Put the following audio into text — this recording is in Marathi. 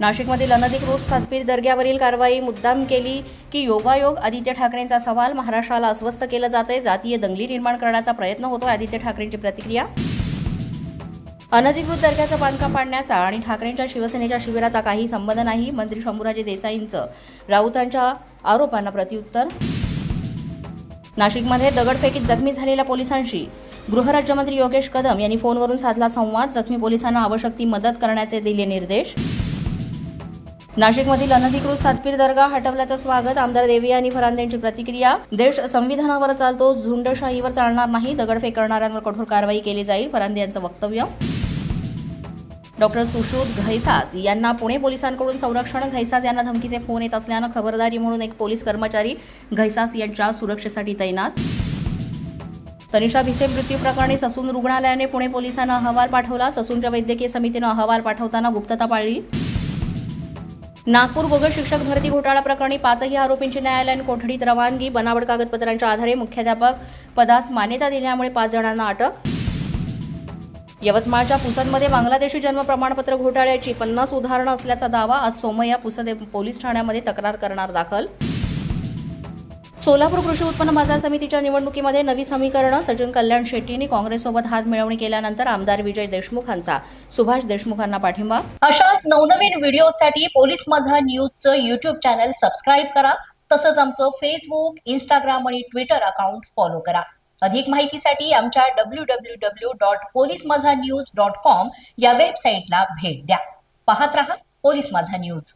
नाशिकमधील अनधिकृत सातपीर दर्ग्यावरील कारवाई मुद्दाम केली की योगायोग आदित्य ठाकरेंचा सवाल महाराष्ट्राला अस्वस्थ केलं जातंय जातीय दंगली निर्माण करण्याचा प्रयत्न होतोय आदित्य ठाकरेंची प्रतिक्रिया? अनधिकृत दर्ग्याचं बांधकाम पाडण्याचा आणि ठाकरेंच्या शिवसेनेच्या शिबिराचा काही संबंध नाही मंत्री शंभूराजे देसाईंचं राऊतांच्या आरोपांना प्रत्युत्तर? नाशिकमध्ये दगडफेकीत जखमी झालेल्या पोलिसांशी गृहराज्यमंत्री योगेश कदम यांनी फोनवरून साधला संवाद जखमी पोलिसांना आवश्यक ती मदत करण्याचे दिले निर्देश? नाशिकमधील अनधिकृत सातपीर दर्गा हटवल्याचं स्वागत आमदार देवी आणि फरांदेंची प्रतिक्रिया. देश संविधानावर चालतो झुंडशाहीवर चालणार नाही दगडफेक करणाऱ्यांवर कठोर कारवाई केली जाईल फरांदे यांचं वक्तव्य. डॉक्टर सुश्रुत घैसास यांना पुणे पोलिसांकडून संरक्षण घैसास यांना धमकीचे फोन येत असल्यानं खबरदारी म्हणून एक पोलीस कर्मचारी घैसास यांच्या सुरक्षेसाठी तैनात. तनिषा भिसे मृत्यू प्रकरणी ससून रुग्णालयाने पुणे पोलिसांना अहवाल पाठवला. ससूनच्या वैद्यकीय समितीनं अहवाल पाठवताना गुप्तता पाळली. नागपूर गोगल शिक्षक भरती घोटाळा प्रकरणी पाचही आरोपींची न्यायालयीन कोठडीत रवानगी बनावट कागदपत्रांच्या आधारे मुख्याध्यापक पदास मान्यता दिल्यामुळे पाच जणांना अटक. यवतमाळच्या पुसदमध्ये बांगलादेशी जन्म प्रमाणपत्र घोटाळ्याची पन्नास उदाहरणं असल्याचा दावा आज सोमय्या पुसद पोलीस ठाण्यामध्ये तक्रार करणार दाखल. सोलापूर कृषी उत्पन्न बाजार समितीच्या निवडणुकीमध्ये नवी समीकरणं सचिन कल्याण शेट्टींनी काँग्रेससोबत हात मिळवणी केल्यानंतर आमदार विजय देशमुखांचा. सुभाष देशमुखांना पाठिंबा. अशाच नवनवीन व्हिडिओसाठी पोलीस माझा न्यूजचं युट्यूब चॅनल सबस्क्राईब करा. तसंच आमचं फेसबुक इंस्टाग्राम आणि ट्विटर अकाउंट फॉलो करा. अधिक माहितीसाठी आमच्या W W W dot police Majha news dot com या वेबसाईटला भेट द्या. पाहत रहा पोलीस माझा न्यूज.